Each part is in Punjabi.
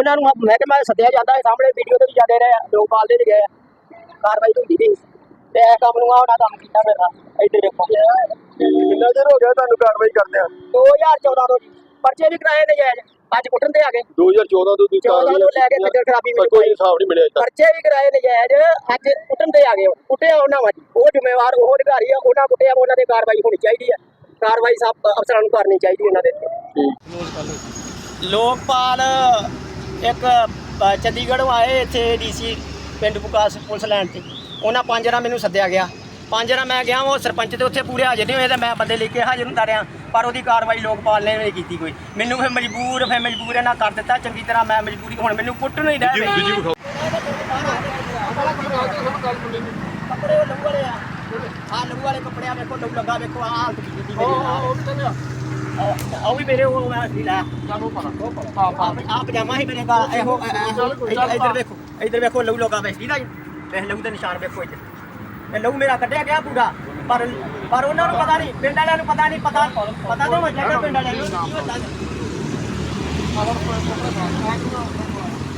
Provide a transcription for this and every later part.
ਉਹਨਾਂ ਨੂੰ ਮੈਂ ਕਿ ਮੈਂ ਸੱਦਿਆ ਜਾਂਦਾ ਹੈ। ਸਾਹਮਣੇ ਵੀਡੀਓ ਤੇ ਵੀ ਜਾਂਦੇ ਰਹੇ ਆ, ਲੋਕ ਪਾਲਦੇ ਵੀ ਗਏ ਆ। ਕਾਰਵਾਈ ਹੁੰਦੀ ਨਹੀਂ ਤੇ ਇਹ ਕੰਮ ਨੂੰ ਆ ਉਹਨਾਂ ਕੰਮ ਕੀਤਾ ਮੇਰਾ ਇੱਧਰ ਦੇਖੋ। ਕਿੰਨਾ ਚਿਰ ਹੋ ਗਿਆ ਤੁਹਾਨੂੰ ਕਾਰਵਾਈ ਕਰਦੇ ਆ 2014 ਤੋਂ ਜੀ। ਪਰਚੇ ਵੀ ਕਰਾਏ ਨੇ ਜਾਇਜ਼ ਅੱਜ ਕੁੱਟਣ ਤੇ ਆ ਗਏ। 2014 ਤੋਂ ਤੁਸੀਂ 14 ਤੋਂ ਲੈ ਕੇ ਖੱਜਲ ਖਰਾਬੀ ਮੈਨੂੰ ਕੋਈ ਇਨਸਾਫ ਨਹੀਂ ਮਿਲਿਆ ਪਰਚੇ ਵੀ ਕਰਾਏ ਨੇ ਜਾਇਜ਼ ਅੱਜ ਕੁੱਟਣ ਤੇ ਆ ਗਏ। ਉਹ। ਕੁੱਟਿਆ ਉਹਨਾਂ ਵਾ ਉਹ ਜ਼ਿੰਮੇਵਾਰ ਉਹ ਅਧਿਕਾਰੀ ਆ। ਉਹਨਾਂ ਕੁੱਟਿਆ ਉਹਨਾਂ ਤੇ ਕਾਰਵਾਈ ਹੋਣੀ ਚਾਹੀਦੀ ਹੈ ਕਾਰਵਾਈ ਸਭ ਅਫਸਰਾਂ ਨੂੰ ਕਰਨੀ ਚਾਹੀਦੀ ਉਹਨਾਂ ਦੇ ਉੱਤੇ। ਲੋਕਪਾਲ ਇੱਕ ਅ, ਚੰਡੀਗੜ੍ਹੋਂ ਆਏ ਇੱਥੇ ਡੀਸੀ ਪਿੰਡ ਬੁਕਾਸ ਪੁਲਿਸ ਲੈਣ ਤੇ। ਉਹਨਾਂ ਪੰਜ ਰਾਂ ਮੈਨੂੰ ਸੱਦਿਆ ਗਿਆ। ਪੰਜ ਰਾਂ ਮੈਂ ਗਿਆ ਉਹ ਸਰਪੰਚ ਤੇ ਉੱਥੇ ਪੂਰੇ ਹਾਜ਼ਰ ਨਹੀਂ ਹੋਏ ਤੇ ਮੈਂ ਬੰਦੇ ਲੈ ਕੇ ਹਾਜ਼ਰ ਹੁੰਦਾ ਰਿਹਾ ਪਰ ਉਹਦੀ ਕਾਰਵਾਈ ਲੋਕਪਾਲ ਨੇ ਨਹੀਂ ਕੀਤੀ ਕੋਈ। ਮੈਨੂੰ ਫਿਰ ਮਜਬੂਰ ਫਿਰ ਮਜਬੂਰ ਇਹਨਾਂ ਕਰ ਦਿੱਤਾ ਚੰਗੀ ਤਰ੍ਹਾਂ ਮੈਂ ਮਜਬੂਰੀ ਹੁਣ ਮੈਨੂੰ ਕੁੱਟ ਨਹੀਂ ਰਹਿ। ਪਏ ਦੂਜੀ ਵਿਖਾਓ। ਕੱਪੜੇ ਉਹ ਲਹੂ ਵਾਲੇ ਆ। ਆ ਲਹੂ ਵਾਲੇ ਕੱਪੜੇ ਆ ਵੇਖੋ ਲਹੂ ਲੱਗਾ ਵੇਖੋ ਆ। ਹਾਲਤ ਕੀਤੀ ਮੇਰੀ ਆਹ ਉਹ ਵੀ ਮੇਰੇ ਉਹ ਮੈਂ ਸੀ ਲੈ। ਸਾਨੂੰ ਪਤਾ ਆ ਪਜਾਮਾ ਹੀ ਮੇਰੇ ਕੋਲ। ਇਹੋ ਇੱਧਰ ਵੇਖੋ ਇੱਧਰ ਵੇਖੋ ਲਹੂ ਲੋਗਾ ਵੇਖ ਦੀਦਾ ਜੀ। ਵੇਖ ਲਹੂ ਦੇ ਨਿਸ਼ਾਨ ਵੇਖੋ ਇੱਧਰ। ਇਹ ਲਹੂ ਮੇਰਾ ਕੱਢਿਆ ਗਿਆ ਪੂਰਾ। ਪਰ ਪਰ ਉਹਨਾਂ ਨੂੰ ਪਤਾ ਨਹੀਂ ਪਿੰਡ ਵਾਲਿਆਂ ਨੂੰ ਪਤਾ ਨਹੀਂ ਪਤਾ ਪਤਾ ਤਾਂ ਹੋਣਾ ਚਾਹੀਦਾ ਪਿੰਡ ਵਾਲਿਆਂ ਨੂੰ।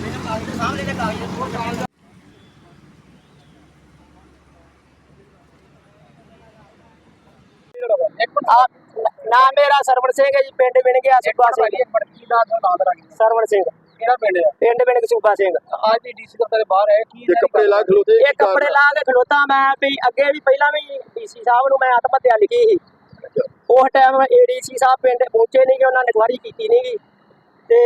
ਮੈਨੂੰ ਕਾਗਜ਼ ਦੇ ਸਾਹਮਣੇ ਦੇ ਕਾਗਜ਼ ਉਹ ਚਾਹੀਦਾ ਆ ਨਾ ਮੇਰਾ ਸਰਵਣ ਸਿੰਘ ਹੈ ਜੀ ਪਿੰਡ ਬਿਣ ਗਿਆ ਸੁੱਬਾ ਸਿੰਘ। ਸਰਵਣ ਸਿੰਘ। ਕਿਹੜਾ ਪਿੰਡ ਹੈ? ਪਿੰਡ ਬਿਣ ਸੁੱਬਾ ਸਿੰਘ। ਅੱਜ ਦੀ ਡੀਸੀ ਦਫ਼ਤਰ ਦੇ ਬਾਹਰ ਹੈ ਕੀ ਇਹ ਕੱਪੜੇ ਲਾ ਖਲੋਤੇ ਇਹ ਕੱਪੜੇ ਲਾ ਕੇ ਖਲੋਤਾ ਮੈਂ ਵੀ ਅੱਗੇ ਵੀ ਪਹਿਲਾਂ ਵੀ ਡੀਸੀ ਸਾਹਿਬ ਨੂੰ ਮੈਂ ਆਤਮ ਹੱਤਿਆ ਲਿਖੀ ਸੀ। ਉਸ ਟਾਈਮ ਏਡੀਸੀ ਸਾਹਿਬ ਪਿੰਡ ਪਹੁੰਚੇ ਨਹੀਂ ਕਿ ਉਹਨਾਂ ਨੇ ਇਨਕੁਆਰੀ ਕੀਤੀ ਨਹੀਂ ਗੀ। ਤੇ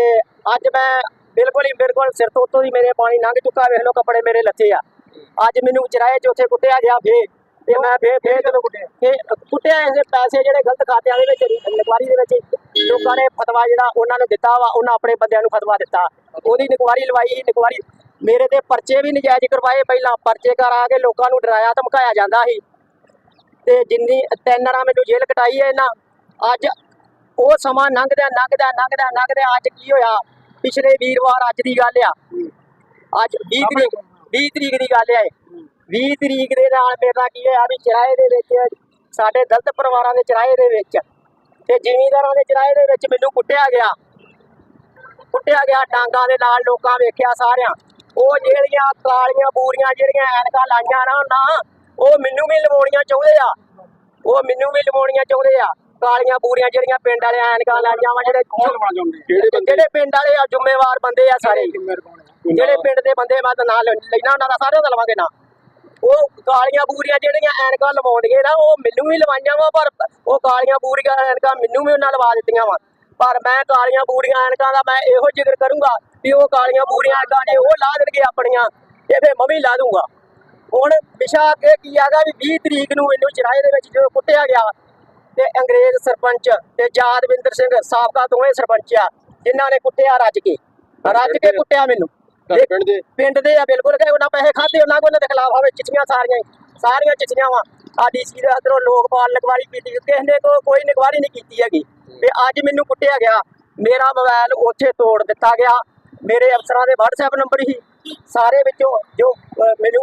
ਅੱਜ ਮੈਂ ਬਿਲਕੁਲ ਹੀ ਬਿਲਕੁਲ ਸਿਰ ਤੋਂ ਉੱਤੋਂ ਦੀ ਮੇਰੇ ਪਾਣੀ ਲੰਘ ਚੁੱਕਾ ਵੇਖ ਲਓ ਕੱਪੜੇ ਮੇਰੇ ਲੱਥੇ ਆ। ਅੱਜ ਮੈਨੂੰ ਚਰਾਏ ਚ ਉੱਥੇ ਕੁੱਟਿਆ ਗਿਆ ਫੇ ਤੇ ਮੈਂ ਫੇ ਫੇ ਚਲੋ ਕੁੱਟਿਆ ਫੇ ਕੁੱਟਿਆ ਐਸੇ ਪੈਸੇ ਜਿਹੜੇ ਗਲਤ ਖਾਤਿਆਂ ਦੇ ਵਿੱਚ ਇਨਕੁਆਰੀ ਦੇ ਵਿੱਚ ਲੋਕਾਂ ਨੇ ਫਤਵਾ ਜਿਹੜਾ ਉਹਨਾਂ ਨੂੰ ਦਿੱਤਾ ਵਾ, ਉਹਨਾਂ ਆਪਣੇ ਬੰਦਿਆਂ ਨੂੰ ਫਤਵਾ ਦਿੱਤਾ। ਉਹਦੀ ਇਨਕੁਆਰੀ ਲਵਾਈ ਸੀ ਮੇਰੇ ਤੇ ਪਰਚੇ ਵੀ ਨਜਾਇਜ਼ ਕਰਵਾਏ ਪਹਿਲਾਂ, ਪਰਚੇ ਕਰਾ ਕੇ ਲੋਕਾਂ ਨੂੰ ਡਰਾਇਆ, ਧਮਕਾਇਆ ਜਾਂਦਾ ਸੀ। ਤੇ ਜਿੰਨੀ ਤਿੰਨ ਮੈਨੂੰ ਜੇਲ੍ਹ ਕਟਾਈ ਹੈ ਇਹਨਾਂ, ਅੱਜ ਉਹ ਸਮਾਂ ਲੰਘਦਿਆਂ ਲੰਘਦਿਆਂ ਲੰਘਦਿਆਂ ਲੰਘਦਿਆਂ ਅੱਜ ਕੀ ਹੋਇਆ? ਪਿਛਲੇ ਵੀਰਵਾਰ ਅੱਜ ਦੀ ਗੱਲ ਆ। ਅੱਜ 20 ਤਰੀਕ 20 ਤਰੀਕ ਦੀ ਗੱਲ ਆ 20 ਤਰੀਕ ਦੇ ਨਾਲ ਮੇਰਾ ਕੀ ਹੋਇਆ ਵੀ ਚਰਾਏ ਦੇ ਵਿੱਚ ਸਾਡੇ ਦਲਤ ਪਰਿਵਾਰਾਂ ਦੇ ਚਰਾਏ ਦੇ ਵਿੱਚ ਤੇ ਜ਼ਿਮੀਂਦਾਰਾਂ ਦੇ ਚਰਾਏ ਦੇ ਵਿੱਚ ਮੈਨੂੰ ਕੁੱਟਿਆ ਗਿਆ। ਕੁੱਟਿਆ ਗਿਆ ਡਾਂਗਾਂ ਦੇ ਨਾਲ ਲੋਕਾਂ ਵੇਖਿਆ ਸਾਰਿਆਂ। ਉਹ ਜਿਹੜੀਆਂ ਕਾਲੀਆਂ ਬੂਰੀਆਂ ਜਿਹੜੀਆਂ ਐਨਕਾਂ ਲਾਈਆਂ ਨਾ ਨਾ ਉਹ ਮੈਨੂੰ ਵੀ ਲਵਾਉਣੀਆਂ ਚਾਹੁੰਦੇ ਆ। ਉਹ ਮੈਨੂੰ ਵੀ ਲਵਾਉਣੀਆਂ ਚਾਹੁੰਦੇ ਆ। ਕਾਲੀਆਂ ਬੂਰੀਆਂ ਜਿਹੜੀਆਂ ਪਿੰਡ ਵਾਲੇ ਐਨਕਾਂ ਲਾਈਆਂ ਵਾ ਜਿਹੜੇ ਜਿਹੜੇ ਪਿੰਡ ਵਾਲੇ ਆ ਜ਼ਿੰਮੇਵਾਰ ਬੰਦੇ ਆ ਸਾਰੇ। ਜਿਹੜੇ ਪਿੰਡ ਦੇ ਬੰਦੇ ਮੈਂ ਤਾਂ ਨਾਂ ਲੈਣਾ ਉਹਨਾਂ ਦਾ ਸਾਰਿਆਂ ਦਾ ਲਵਾਂਗੇ ਨਾ। ਉਹ ਕਾਲੀਆਂ ਬੂਰੀਆਂ ਜਿਹੜੀਆਂ ਐਨਕਾਂ ਲਵਾਉਣਗੇ ਨਾ ਉਹ ਮੈਨੂੰ ਵੀ ਲਵਾਈਆਂ ਵਾ ਪਰ ਉਹ ਕਾਲੀਆਂ ਬੂਰੀਆਂ ਐਨਕਾਂ ਮੈਨੂੰ ਵੀ ਉਹਨਾਂ ਲਵਾ ਦਿੱਤੀਆਂ ਵਾ। ਪਰ ਮੈਂ ਕਾਲੀਆਂ ਬੂਰੀਆਂ ਐਨਕਾਂ ਦਾ ਮੈਂ ਇਹੋ ਜ਼ਿਕਰ ਕਰੂੰਗਾ ਵੀ ਉਹ ਕਾਲੀਆਂ ਬੂਰੀਆਂ ਐਨਕਾਂ ਜੇ ਉਹ ਲਾ ਦੇਣਗੇ ਆਪਣੀਆਂ ਤੇ ਫੇ ਮੈਂ ਵੀ ਲਾ ਦੂੰਗਾ। ਹੁਣ ਵਿਸ਼ਾ ਅੱਗੇ ਕੀ ਆਗਾ ਵੀ 20 ਤਰੀਕ ਨੂੰ ਮੈਨੂੰ ਚਰਾਏ ਦੇ ਵਿੱਚ ਜਦੋਂ ਕੁੱਟਿਆ ਗਿਆ ਤੇ ਅੰਗਰੇਜ਼ ਸਰਪੰਚ ਤੇ ਯਾਦਵਿੰਦਰ ਸਿੰਘ ਸਾਬਕਾ ਦੋਵੇਂ ਸਰਪੰਚ ਆ ਜਿਨ੍ਹਾਂ ਨੇ ਕੁੱਟਿਆ ਰੱਜ ਕੇ ਰੱਜ ਕੇ ਕੁੱਟਿਆ ਮੈਨੂੰ। ਪਿੰਡ ਦੇ। ਪਿੰਡ ਦੇ ਆ ਬਿਲਕੁਲ ਕਿ ਉਹਨਾਂ ਪੈਸੇ ਖਾਦੇ ਉਹਨਾਂ ਕੋਲ ਦੇ ਖਿਲਾਫ ਹੋਵੇ ਚਿੱਠੀਆਂ ਸਾਰੀਆਂ। ਸਾਰੀਆਂ ਚਿੱਠੀਆਂ ਵਾ। ਆ ਡੀਸੀ ਦੇ ਅੰਦਰੋਂ ਲੋਕਪਾਲ ਨਿਗਵਾਰੀ ਕੀਤੀ ਕਿਸੇ ਨੇ ਕੋ- ਕੋਈ ਨਿਗਵਾਰੀ ਨਹੀਂ ਕੀਤੀ ਹੈਗੀ। ਤੇ ਅੱਜ ਮੈਨੂੰ ਕੁੱਟਿਆ ਗਿਆ ਮੇਰਾ ਮੋਬਾਈਲ ਉੱਥੇ ਤੋੜ ਦਿੱਤਾ ਗਿਆ ਮੇਰੇ ਅਫਸਰਾਂ ਦੇ WhatsApp ਨੰਬਰ ਹੀ ਸਾਰੇ ਵਿੱਚੋਂ ਜੋ ਮੈਨੂੰ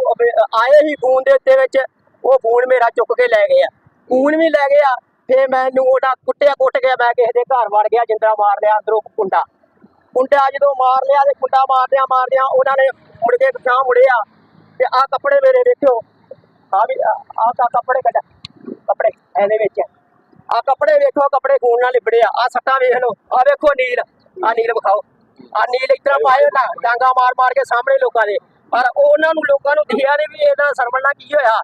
ਆਏ ਹੀ ਫੋਨ ਦੇ ਉੱਤੇ ਵਿੱਚ ਉਹ ਫੋਨ ਮੇਰਾ ਚੁੱਕ ਕੇ ਲੈ ਗਏ ਆ। ਫੋਨ ਵੀ ਲੈ ਗਏ ਆ ਫੇ ਮੈਨੂੰ ਉਹਦਾ ਕੁੱਟਿਆ ਕੁੱਟ ਗਿਆ ਮੈਂ ਕਿਸੇ ਦੇ ਘਰ ਵੜ ਗਿਆ ਜਿੰਦਰਾ ਮਾਰ ਲਿਆ ਅੰਦਰੋਂ ਕੁੰਡਾ। ਕੁੰਡਾ ਜਦੋਂ ਮਾਰ ਲਿਆ ਤੇ ਕੁੰਡਾ ਮਾਰਦਿਆਂ ਮਾਰਦਿਆਂ ਉਹਨਾਂ ਨੇ ਮੁੜ ਕੇ ਪਿਛਾਂ ਮੁੜਿਆ ਤੇ ਆਹ ਕੱਪੜੇ ਮੇਰੇ ਦੇਖਿਓ। ਆ ਵੀ ਆਹ ਤਾਂ ਕੱਪੜੇ ਕੱਢ ਕੱਪੜੇ ਇਹਦੇ ਵਿੱਚ। ਆਹ ਕੱਪੜੇ ਵੇਖੋ ਕੱਪੜੇ ਖੂਨ ਨਾਲ ਲਿਬੜੇ ਆ। ਆਹ ਸੱਟਾਂ ਵੇਖ ਲਓ ਆਹ ਵੇਖੋ ਨੀਲ ਆਹ ਨੀਲ ਵਿਖਾਓ। ਆਹ ਨੀਲ ਇਤਰਾ ਪਾਏ ਨਾ ਡਾਂਗਾ ਮਾਰ ਮਾਰ ਕੇ ਸਾਹਮਣੇ ਲੋਕਾਂ ਦੇ। ਪਰ ਉਹਨਾਂ ਨੂੰ ਲੋਕਾਂ ਨੂੰ ਦਿਖਿਆ ਨਹੀਂ ਵੀ ਇਹਦਾ ਸਰਵਣ ਨਾਲ ਕੀ ਹੋਇਆ।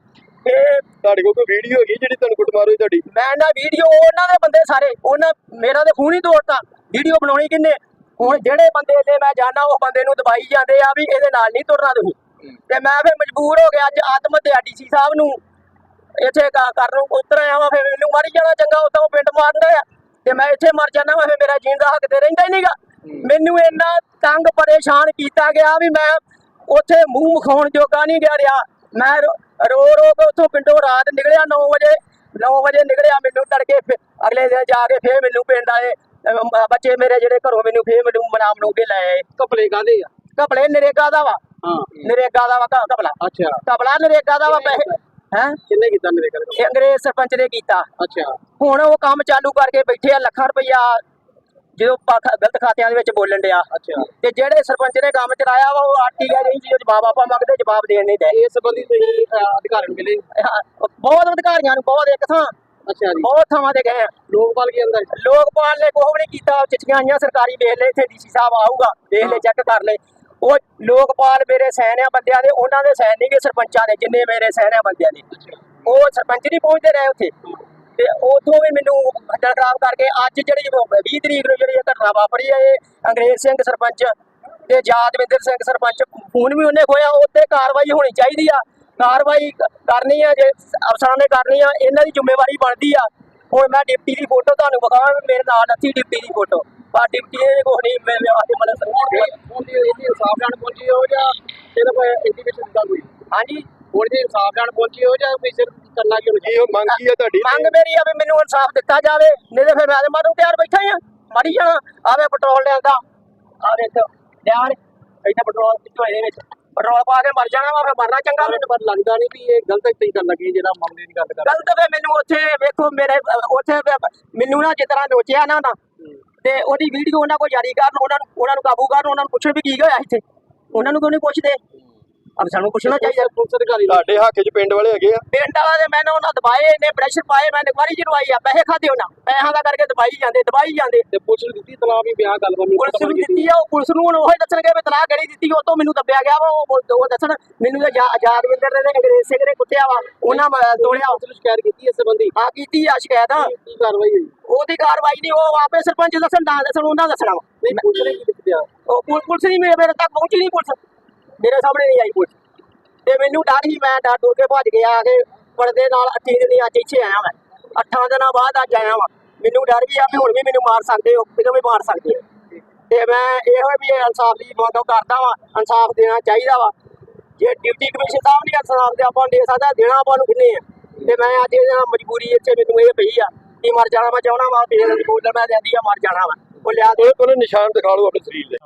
ਤੁਹਾਡੇ ਕੋਲ ਕੋਈ ਵੀਡੀਓ ਹੈਗੀ ਜਿਹੜੀ ਤੁਹਾਨੂੰ ਕੁੱਟਮਾਰ ਹੋਈ ਤੁਹਾਡੀ? ਮੈਂ ਨਾ ਵੀਡੀਓ ਉਹਨਾਂ ਦੇ ਬੰਦੇ ਸਾਰੇ ਉਹਨਾਂ ਮੇਰਾ ਤੇ ਖੂਨ ਹੀ ਤੋੜਤਾ। ਵੀਡੀਓ ਬਣਾਉਣੀ ਕਿੰਨੇ? ਹੁਣ ਜਿਹੜੇ ਬੰਦੇ ਤੇ ਮੈਂ ਜਾਣਾ, ਉਹ ਬੰਦੇ ਨੂੰ ਦਬਾਈ ਜਾਂਦੇ ਆ ਵੀ ਇਹਦੇ ਨਾਲ ਨਹੀਂ ਤੁਰਨਾ ਤੁਸੀਂ। ਤੇ ਮੈਂ ਫਿਰ ਮਜਬੂਰ ਹੋ ਗਿਆ ਅੱਜ ਆਤਮ ਹੱਤਿਆ ਡੀਸੀ ਸਾਹਿਬ ਨੂੰ। ਇੱਥੇ ਕਰਨ ਉਤਰ ਆਇਆ ਵਾ, ਫਿਰ ਮੈਨੂੰ ਮਾਰੀ ਜਾਣਾ ਚੰਗਾ, ਉਦੋਂ ਪਿੰਡ ਮਾਰਦਾ ਆ। ਤੇ ਮੈਂ ਇੱਥੇ ਮਰ ਜਾਣਾ ਵਾ, ਫਿਰ ਮੇਰਾ ਜੀਣ ਦਾ ਹੱਕ ਤੇ ਰਹਿੰਦਾ ਹੀ ਨਹੀਂਗਾ। ਮੈਨੂੰ ਇੰਨਾ ਤੰਗ ਪਰੇਸ਼ਾਨ ਕੀਤਾ ਗਿਆ ਵੀ ਮੈਂ ਉੱਥੇ ਮੂੰਹ ਮਖਾਉਣ ਜੋਗਾ ਨਹੀਂ ਗਿਆ ਰਿਹਾ। ਮੈਂ ਰੋ ਰੋ ਕੇ ਉੱਥੋਂ ਪਿੰਡੋਂ ਰਾਤ ਨਿਕਲਿਆ 9 ਵਜੇ 9 ਵਜੇ ਨਿਕਲਿਆ ਮੈਨੂੰ ਤੜਕੇ ਅਗਲੇ ਦਿਨ ਜਾ ਕੇ ਫੇਰ ਮੈਨੂੰ ਪਿੰਡ ਆਏ। ਬੱਚੇ ਮੇਰੇ ਜਿਹੜੇ ਘਰੋਂ ਮੈਨੂੰ ਫੇਰ ਮੈਨੂੰ ਮਨਾਮ ਨੂੰ ਕੇ ਲੈ ਆਏ। ਕਪੜੇ ਕਾਦੇ ਆ? ਕਪੜੇ ਨਰੇਗਾ ਦਾ ਵਾ। ਹਾਂ। ਨਰੇਗਾ ਦਾ ਵਾ ਕਪੜਾ ਅੱਛਾ। ਕਪੜਾ ਨਰੇਗਾ ਦਾ ਵਾ ਪੈਸੇ। ਹੈ? ਕਿੰਨੇ ਕੀਤਾ ਮੇਰੇ ਕੋਲ ਅੰਗਰੇਜ਼ ਸਰਪੰਚ ਨੇ ਕੀਤਾ। ਅੱਛਾ। ਹੁਣ ਉਹ ਕੰਮ ਚਾਲੂ ਕਰਕੇ ਬੈਠੇ ਆ ਲੱਖਾਂ ਰੁਪਈਆ। ਜਦੋਂ ਪਾ- ਗਲਤ ਖਾਤਿਆਂ ਦੇ ਵਿੱਚ ਬੋਲਣ ਡਿਆ। ਅੱਛਾ। ਤੇ ਜਿਹੜੇ ਸਰਪੰਚ ਨੇ ਕੰਮ ਚਲਾਇਆ ਵਾ ਉਹ ਆਟੀ ਨਹੀਂ ਜੀ ਜਵਾਬ ਆਪਾਂ ਮੰਗਦੇ ਜਵਾਬ ਦੇਣ ਨਹੀਂ ਦੇ। ਇਸ ਸੰਬੰਧੀ ਤੁਸੀਂ ਅਹ, ਅਧਿਕਾਰੀ ਨੂੰ ਮਿਲੇ? ਬਹੁਤ ਅਧਿਕਾਰੀਆਂ ਨੂੰ ਬਹੁਤ ਇੱਕ ਥਾਂ। ਅੱਛਾ ਜੀ ਬਹੁਤ ਥਾਵਾਂ ਤੇ ਗਏ ਆ। ਲੋਕਪਾਲ ਕੀ ਅੰਦਰ? ਲੋਕਪਾਲ ਨੇ ਵੀ ਨਹੀਂ ਕੀਤਾ। ਚਿੱਠੀਆਂ ਆਈਆਂ ਸਰਕਾਰੀ ਵੇਖ ਲੈ ਇੱਥੇ ਡੀਸੀ ਸਾਹਿਬ ਆਊਗਾ। ਵੇਖ ਲੈ ਚੈੱਕ ਕਰ ਲੈ। ਉਹ ਲੋਕਪਾਲ ਮੇਰੇ ਸੈਨ ਆ ਬੰਦਿਆਂ ਦੇ ਉਹਨਾਂ ਦੇ ਸੈਨ ਨਹੀਂ ਗੇ ਸਰਪੰਚਾਂ ਦੇ ਜਿੰਨੇ ਮੇਰੇ ਸੈਨ ਆ ਬੰਦਿਆਂ ਦੇ। ਉਹ ਸਰਪੰਚ ਨਹੀਂ ਪਹੁੰਚਦੇ ਰਹੇ ਉੱਥੇ। ਤੇ ਉਥੋਂ ਵੀ ਮੈਨੂੰ ਹੱਡਲ ਖਰਾਬ ਕਰਕੇ ਅੱਜ ਜਿਹੜੀ 20 ਤਰੀਕ ਨੂੰ ਜਿਹੜੀ ਇਹ ਘਟਨਾ ਵਾਪਰੀ ਹੈ ਇਹ ਅੰਗਰੇਜ਼ ਸਿੰਘ ਸਰਪੰਚ ਤੇ ਯਾਦਵਿੰਦਰ ਸਿੰਘ ਸਰਪੰਚ ਫੋਨ ਵੀ ਉਹਨੇ ਖੋਇਆ ਉੱਤੇ ਕਾਰਵਾਈ ਹੋਣੀ ਚਾਹੀਦੀ ਆ। ਕਾਰਵਾਈ ਕਰਨੀ ਆ ਜੇ ਅਫਸਰਾਂ ਨੇ ਕਰਨੀ ਆ ਇਹਨਾਂ ਦੀ ਜ਼ਿੰਮੇਵਾਰੀ ਬਣਦੀ ਆ। ਹੁਣ ਮੈਂ ਡਿਪਟੀ ਦੀ ਫੋਟੋ ਤੁਹਾਨੂੰ ਵਿਖਾਵਾਂ ਮੇਰੇ ਨਾਲ ਅੱਛੀ ਡਿਪਟੀ ਦੀ ਫੋਟੋ। ਪਰ ਡਿਪਟੀ ਇਹ ਕੁਛ ਨਹੀਂ ਮੇਰੇ ਵਾਸਤੇ ਮਤਲਬ ਹੁਣ ਦੀ ਇਹਦੀ ਇਨਸਾਫ ਲੈਣ ਪਹੁੰਚੀ ਹੋ ਜਾਂ ਸਿਰਫ ਇੰਡੀਕੇਸ਼ਨ ਦਿੱਤਾ ਕੋਈ? ਹਾਂਜੀ। ਹੁਣ ਦੀ ਇਨਸਾਫ ਪਹੁੰਚੀ ਹੋ ਜਾਂ ਕੋਈ ਸਿਰਫ ਕਰਨਾ ਕਿਉਂ ਕੀ ਉਹ ਮੰਗ ਕੀ ਹੈ ਤੁਹਾਡੀ? ਮੰਗ ਮੇਰੀ ਆ ਵੀ ਮੈਨੂੰ ਇਨਸਾਫ ਦਿੱਤਾ ਜਾਵੇ ਨਹੀਂ ਤੇ ਫਿਰ ਮੈਂ ਤੇ ਮਾਰੂ ਤਿਆਰ ਬੈਠਾ ਹੀ ਆ। ਮਰੀ ਜਾਣਾ ਆਵੇ ਪੈਟਰੋਲ ਲਿਆਂਦਾ ਆ ਦੇਖ ਲਿਆਣ ਇੱਥੇ ਪੈਟਰੋਲ ਕਿੱਥੋਂ ਇਹਦੇ ਵਿੱਚ? ਪੈਟਰੋਲ ਪਾ ਕੇ ਮਰ ਜਾਣਾ ਵਾ ਫਿਰ ਮਰਨਾ ਚੰਗਾ ਮੈਨੂੰ ਪਰ ਲੱਗਦਾ ਨਹੀਂ ਵੀ ਇਹ ਗਲਤ ਤਰੀਕੇ ਕਰਨ ਲੱਗੇ ਜਿਹੜਾ ਮਾਮਲੇ ਦੀ ਗੱਲ ਕਰ ਗਲਤ ਫੇ ਮੈਨੂੰ ਉੱਥੇ ਵੇਖੋ ਮੇਰੇ ਉੱਥੇ ਮੈਨੂੰ ਨਾ ਜਿਸ ਤਰ੍ਹਾਂ ਨੋਚਿਆ ਨਾ ਨਾ ਤੇ ਉਹਦੀ ਵੀਡੀਓ ਉਹਨਾਂ ਕੋਲ ਜਾਰੀ ਕਰਨ ਉਹਨਾਂ ਨੂੰ ਉਹਨਾਂ ਨੂੰ ਕਾਬੂ ਕਰਨ ਉਹਨਾਂ ਨੂੰ ਪੁੱਛਣ ਵੀ ਕੀ ਹੋਇਆ ਇੱਥੇ। ਉਹਨਾਂ ਨੂੰ ਕਿਉਂ ਨਹੀਂ ਪੁੱਛਦੇ? ਅਬ ਸਾਨੂੰ ਪੁੱਛਣਾ ਚਾਹੀਦਾ। ਪੁਲਿਸ ਅਧਿਕਾਰੀ ਨੂੰ? ਤੁਹਾਡੇ ਹੱਕ 'ਚ ਪਿੰਡ ਵਾਲੇ ਹੈਗੇ ਆ। ਪਿੰਡ ਵਾਲਾ ਦੇ ਮੈਨੂੰ ਉਹਨਾਂ ਦਬਾਏ ਨੇ ਪ੍ਰੈਸ਼ਰ ਪਾਏ ਮੈਂ ਇਨਕੁਆਰੀ ਜਰਵਾਈ ਆ ਪੈਸੇ ਖਾਦੇ ਉਹਨਾਂ। ਪੈਸਿਆਂ ਦਾ ਕਰਕੇ ਦਬਾਈ ਜਾਂਦੇ ਦਬਾਈ ਜਾਂਦੇ। ਤੇ ਪੁਲਿਸ ਨੂੰ ਦਿੱਤੀ ਤਲਾਹ ਵੀ ਵਿਆਹ ਗੱਲ ਬਾਤ ਪੁਲਿਸ ਨੂੰ ਦਿੱਤੀ ਆ ਉਹ ਪੁਲਿਸ ਨੂੰ ਹੁਣ ਉਹ ਦੱਸਣਗੇ ਵੀ ਤਲਾਕ ਕਿਹੜੀ ਦਿੱਤੀ ਉਹ ਤੋਂ ਮੈਨੂੰ ਦੱਬਿਆ ਗਿਆ ਵਾ ਉਹ ਉਹ ਦੱਸਣ ਮੈਨੂੰ ਤਾਂ ਜਾ- ਆਜ਼ਾਦਵਿੰਦਰ ਨੇ ਤੇ ਅੰਗਰੇਜ਼ ਸਿੰਘ ਨੇ ਕੁੱਟਿਆ ਵਾ ਉਹਨਾਂ ਤੋੜਿਆ। ਨੂੰ ਸ਼ਿਕਾਇਤ ਕੀਤੀ ਇਸ ਸੰਬੰਧੀ? ਆ ਕੀਤੀ ਆ ਸ਼ਿਕਾਇਤ। ਕੀ ਕਾਰਵਾਈ ਹੋਈ? ਉਹਦੀ ਕਾਰਵਾਈ ਨਹੀਂ ਉਹ ਆਪੇ ਸਰਪੰਚ ਦੱਸਣ ਨਾ ਦੱਸਣ ਉਹਨਾਂ ਦੱਸਣਾ ਵਾ। ਨਹੀਂ ਪੁਲਿਸ ਨੇ ਕੀ ਦਿੱਤਾ ਉਹ ਪੁਲ- ਪੁਲਿਸ ਨਹੀਂ ਮੇਰੇ ਤੱਕ ਪਹੁੰਚੀ ਨਹੀਂ ਪੁਲਿਸ। ਮੇਰੇ ਸਾਹਮਣੇ ਨਹੀਂ ਆਈ ਪੁਲਿਸ। ਤੇ ਮੈਨੂੰ ਡਰ ਹੀ ਮੈਂ ਡਰ ਡਰ ਕੇ ਭੱਜ ਗਿਆ ਕਿ ਪਰਦੇ ਨਾਲ ਅੱਠੀ ਦਿਨ ਅੱਜ ਇੱਥੇ ਆਇਆ ਮੈਂ। ਅੱਠਾਂ ਦਿਨਾਂ ਬਾਅਦ ਅੱਜ ਆਇਆ ਵਾਂ। ਮੈਨੂੰ ਡਰ ਵੀ ਆ ਵੀ ਹੁਣ ਵੀ ਮੈਨੂੰ ਮਾਰ ਸਕਦੇ ਹੋ ਕਿਦੋਂ ਵੀ ਮਾਰ ਸਕਦੇ ਹੋ। ਤੇ ਮੈਂ ਇਹੋ ਵੀ ਇਨਸਾਫ ਦੀ ਮੰਗ ਕਰਦਾ ਵਾਂ ਇਨਸਾਫ ਦੇਣਾ ਚਾਹੀਦਾ ਵਾ। ਜੇ ਡਿਊਟੀ ਕਮਿਸ਼ਨ ਸਾਹਿਬ ਨਹੀਂ ਇਨਸਾਫ ਦੇ ਆਪਾਂ ਨੂੰ ਦੇ ਸਕਦਾ ਦੇਣਾ ਆਪਾਂ ਨੂੰ ਕਿੰਨੇ ਆ? ਤੇ ਮੈਂ ਅੱਜ ਇਹ ਮਜਬੂਰੀ ਇੱਥੇ ਮੈਨੂੰ ਇਹ ਪਈ ਆ ਕਿ ਮਰ ਜਾਣਾ ਮੈਂ ਚਾਹਣਾ ਵਾ ਫੇਰ ਬੋਲਣ ਮੈਂ ਜਾਂਦੀ ਆ ਮਰ ਜਾਣਾ ਵਾ। ਉਹ ਲਿਆ ਦੇ। ਕੋਲ ਨਿਸ਼ਾਨ ਦਿਖਾ ਲਓ ਆਪਣੇ ਸਰੀਰ ਦੇ।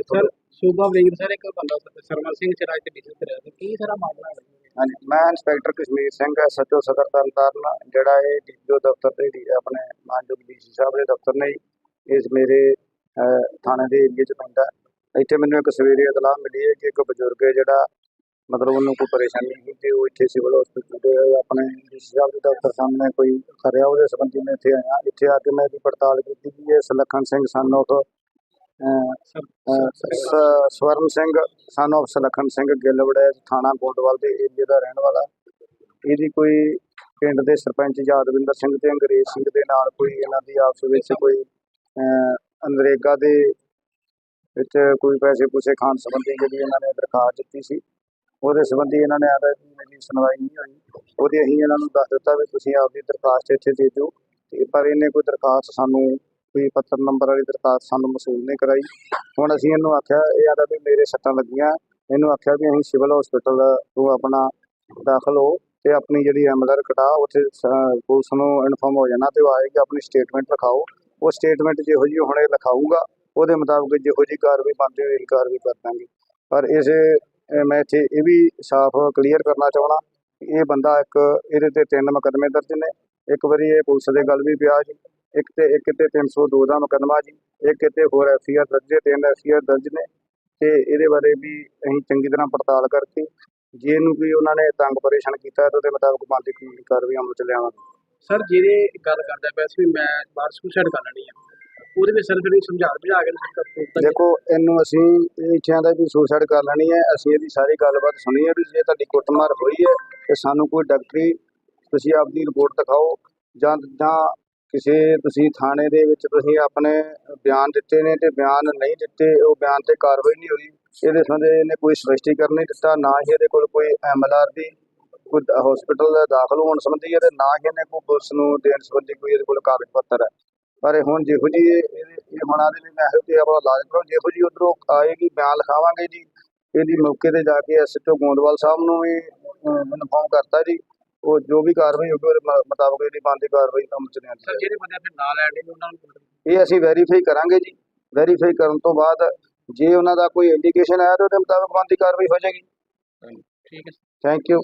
ਸਰ ਸੂਬਾ ਵੀਰ ਸਰ ਇੱਕ ਬੰਦਾ ਸਰਮਨ ਸਿੰਘ ਚਰਾਜ ਤੇ ਡਿਸਕਸ ਕਰਿਆ ਤੇ ਕੀ ਸਾਰਾ ਮਾਮਲਾ ਹੈ? ਹਾਂਜੀ ਮੈਂ ਇੰਸਪੈਕਟਰ ਕਸ਼ਮੀਰ ਸਿੰਘ ਐਸਐਚਓ ਸਦਰ ਤਰਨਤਾਰਨ ਜਿਹੜਾ ਇਹ ਡੀਪੀਓ ਦਫ਼ਤਰ ਦੇ ਡੀ- ਆਪਣੇ ਮਾਨਯੋਗ ਡੀਸੀ ਸਾਹਿਬ ਦੇ ਦਫ਼ਤਰ ਨੇ। ਇਸ ਮੇਰੇ ਥਾਣੇ ਦੇ ਏਰੀਏ 'ਚ ਪੈਂਦਾ ਇੱਥੇ ਮੈਨੂੰ ਇੱਕ ਸਵੇਰੇ ਇਤਲਾਹ ਮਿਲੀ ਹੈ ਕਿ ਇੱਕ ਬਜ਼ੁਰਗ ਹੈ ਜਿਹੜਾ ਮਤਲਬ ਉਹਨੂੰ ਕੋਈ ਪਰੇਸ਼ਾਨੀ ਸੀ ਤੇ ਉਹ ਇੱਥੇ ਸਿਵਲ ਹਸਪੀਟਲ ਦੇ ਆਪਣੇ ਡੀਸੀ ਸਾਹਿਬ ਦੇ ਦਫ਼ਤਰ ਸਾਹਮਣੇ ਕੋਈ ਕਰਿਆ ਉਹਦੇ ਸੰਬੰਧੀ ਮੈਂ ਇੱਥੇ ਆਇਆ। ਇੱਥੇ ਆ ਕੇ ਮੈਂ ਇਹਦੀ ਪੜਤਾਲ ਕੀਤੀ ਕਿ ਇਹ ਸੁਲੱਖਣ ਸਿੰਘ ਸਨ ਸ- ਸਵਰਨ ਸਿੰਘ ਸਨ of ਸੁਲੱਖਣ ਸਿੰਘ ਗਿੱਲਵੜੇ ਥਾਣਾ ਗੋਂਦਵਾਲ ਦੇ ਏਰੀਏ ਦਾ ਰਹਿਣ ਵਾਲਾ। ਇਹਦੀ ਕੋਈ ਪਿੰਡ ਦੇ ਸਰਪੰਚ ਯਾਦਵਿੰਦਰ ਸਿੰਘ ਤੇ ਅੰਗਰੇਜ਼ ਸਿੰਘ ਦੇ ਨਾਲ ਕੋਈ ਇਹਨਾਂ ਦੀ ਆਪਸ ਵਿੱਚ ਕੋਈ ਅਹ, ਦੇ ਵਿੱਚ ਕੋਈ ਪੈਸੇ ਪੂਸੇ ਖਾਣ ਸੰਬੰਧੀ ਜਿਹੜੀ ਇਹਨਾਂ ਨੇ ਦਰਖਾਸਤ ਦਿੱਤੀ ਸੀ ਉਹਦੇ ਸੰਬੰਧੀ ਇਹਨਾਂ ਨੇ ਆਦਾ ਕਿ ਮੇਰੀ ਸੁਣਵਾਈ ਨਹੀਂ ਹੋਈ ਉਹਦੇ ਅਸੀਂ ਇਹਨਾਂ ਨੂੰ ਦੱਸ ਦਿੱਤਾ ਵੀ ਤੁਸੀਂ ਆਪਦੀ ਦਰਖਾਸਤ ਇੱਥੇ ਦੇ ਦਿਓ ਤੇ ਪਰ ਇਹਨੇ ਕੋਈ ਦਰਖਾਸਤ ਸਾਨੂੰ ਕੋਈ ਪੱਤਰ ਨੰਬਰ ਵਾਲੀ ਦਰਖਾਸਤ ਸਾਨੂੰ ਮਸੂਲ ਨਹੀਂ ਕਰਾਈ। ਹੁਣ ਅਸੀਂ ਇਹਨੂੰ ਆਖਿਆ, ਇਹ ਆਦਾ ਵੀ ਮੇਰੇ ਸੱਟਾਂ ਲੱਗੀਆਂ। ਇਹਨੂੰ ਆਖਿਆ ਵੀ ਅਸੀਂ ਸਿਵਲ ਹਸਪੀਟਲ ਤੋਂ ਆਪਣਾ ਦਾਖਲ ਹੋ ਤੇ ਆਪਣੀ ਜਿਹੜੀ ਐਮਐਲਆਰ ਕਟਾ, ਉੱਥੇ ਸ- ਪੁਲਿਸ ਨੂੰ ਇਨਫੋਰਮ ਹੋ ਜਾਣਾ ਤੇ ਉਹ ਆਏਗੀ, ਆਪਣੀ ਸਟੇਟਮੈਂਟ ਲਿਖਾਓ। ਉਹ ਸਟੇਟਮੈਂਟ ਜਿਹੋ ਜਿਹੀ ਹੁਣੇ ਲਿਖਾਊਗਾ, ਉਹਦੇ ਮੁਤਾਬਕ ਜਿਹੋ ਜਿਹੀ ਕਾਰਵਾਈ ਬਣਦੀ ਹੋਈ ਕਾਰਵਾਈ ਕਰ ਦਾਂਗੇ। ਪਰ ਇਸੇ ਮੈਂ ਇੱਥੇ ਇਹ ਵੀ ਸਾਫ਼ ਕਲੀਅਰ ਕਰਨਾ ਚਾਹਣਾ ਇਹ ਬੰਦਾ ਇੱਕ, ਇਹਦੇ ਤੇ ਤਿੰਨ ਮੁਕੱਦਮੇ ਦਰਜ ਨੇ। ਇੱਕ ਵਾਰੀ ਇਹ ਪੁਲਿਸ ਦੇ ਗੱਲ ਵੀ ਪਿਆ ਜੀ। ਇੱਕ ਤੇ ਇੱਕ ਤੇ 302 ਦਾ ਮੁਕੱਦਮਾ ਜੀ ਇੱਕ ਤੇ ਹੋਰ ਐਫਆਈਆਰ ਦਰਜ ਤਿੰਨ ਐਫਆਈਆਰ ਦਰਜ ਨੇ ਤੇ ਇਹਦੇ ਬਾਰੇ ਵੀ ਅਸੀਂ ਚੰਗੀ ਤਰ੍ਹਾਂ ਪੜਤਾਲ ਕਰਕੇ ਜੇ ਇਹਨੂੰ ਕੋਈ ਉਹਨਾਂ ਨੇ ਤੰਗ ਪਰੇਸ਼ਾਨ ਕੀਤਾ ਤਾਂ ਉਹਦੇ ਮੁਤਾਬਕ ਬਣਦੀ ਕਾਨੂੰਨੀ ਕਾਰਵਾਈ ਅਮਲ ਚ ਲਿਆਵਾਂਗੇ। ਸਰ ਜਿਹੜੇ ਗੱਲ ਕਰਦਾ ਪਿਆ ਸੀ ਮੈਂ ਬਾਹਰ ਸੁਸਾਈਡ ਕਰ ਲੈਣੀ ਆ ਉਹਦੇ ਵਿੱਚ ਸਰ ਜਿਹੜੀ ਸਮਝਾ ਬੁਝਾ ਕੇ ਸਰ ਦੇਖੋ ਇਹਨੂੰ ਅਸੀਂ ਇਹ ਇੱਛਿਆਂ ਦਾ ਵੀ ਸੁਸਾਈਡ ਕਰ ਲੈਣੀ ਹੈ ਅਸੀਂ ਇਹਦੀ ਸਾਰੀ ਗੱਲਬਾਤ ਸੁਣੀ ਹੈ ਵੀ ਜੇ ਤੁਹਾਡੀ ਕੁੱਟਮਾਰ ਹੋਈ ਹੈ ਤੇ ਸਾਨੂੰ ਕੋਈ ਡਾਕਟਰੀ ਤੁਸੀਂ ਆਪਦੀ ਰਿਪੋਰਟ ਦਿਖਾਓ ਜਾਂ ਜਾਂ ਕਿਸੇ ਤੁਸੀਂ ਥਾਣੇ ਦੇ ਵਿੱਚ ਤੁਸੀਂ ਆਪਣੇ ਬਿਆਨ ਦਿੱਤੇ ਨੇ ਤੇ ਬਿਆਨ ਨਹੀਂ ਦਿੱਤੇ, ਉਹ ਬਿਆਨ ਤੇ ਕਾਰਵਾਈ ਨਹੀਂ ਹੋਈ। ਇਹਦੇ ਸੰਬੰਧੇ ਇਹਨੇ ਕੋਈ ਸਪਸ਼ਟੀਕਰਨ ਨਹੀਂ ਦਿੱਤਾ, ਨਾ ਹੀ ਇਹਦੇ ਕੋਲ ਕੋਈ ਐਮਐਲਆਰ ਦੀ, ਕੋਈ ਹਸਪੀਟਲ ਦਾਖਲ ਹੋਣ ਸੰਬੰਧੀ ਹੈ ਤੇ ਨਾ ਹੀ ਇਹਨੇ ਕੋਈ ਪੁਲਿਸ ਨੂੰ ਦੇਣ ਸੰਬੰਧੀ ਕੋਈ ਇਹਦੇ ਕੋਲ ਕਾਗਜ਼ ਪੱਤਰ ਹੈ। ਪਰ ਹੁਣ ਜਿਹੋ ਜੀ ਇਹ, ਇਹ- ਇਹ ਹੁਣ ਆਦੇ ਲਈ ਮੈਂ ਇਹੋ ਕਿ ਆਪਣਾ ਇਲਾਜ ਕਰੋ, ਜਿਹੋ ਜੀ ਉਧਰੋਂ ਆਏਗੀ, ਬਿਆਨ ਲਿਖਾਵਾਂਗੇ ਜੀ। ਇਹਦੀ ਮੌਕੇ ਤੇ ਜਾ ਕੇ ਐਸਐਚਓ ਗੋਂਦਵਾਲ ਸਾਹਿਬ ਨੂੰ ਵੀ ਇਨਫੋਰਮ ਕਰਤਾ ਜੀ। ਉਹ ਜੋ ਵੀ ਕਾਰਵਾਈ ਹੋਊਗੀ ਉਹਦੇ ਮ- ਮੁਤਾਬਕ ਇਹਦੀ ਬਣਦੀ ਕਾਰਵਾਈ ਅਮਲ ਚ ਲਿਆਂਦੀ ਸਰ ਜਾਏਗੀ। ਜਿਹੜੇ ਬੰਦੇ ਫਿਰ ਨਾਲ ਆਏ ਨੇ ਉਹਨਾਂ ਨੂੰ ਇਹ ਅਸੀਂ ਵੈਰੀਫਾਈ ਕਰਾਂਗੇ ਜੀ। ਵੈਰੀਫਾਈ ਕਰਨ ਤੋਂ ਬਾਅਦ ਜੇ ਉਹਨਾਂ ਦਾ ਕੋਈ ਇੰਡੀਕੇਸ਼ਨ ਆਇਆ ਤਾਂ ਉਹਦੇ ਮੁਤਾਬਕ ਬਣਦੀ ਕਾਰਵਾਈ ਹੋ ਜਾਏਗੀ। ਠੀਕ ਹੈ। Thank you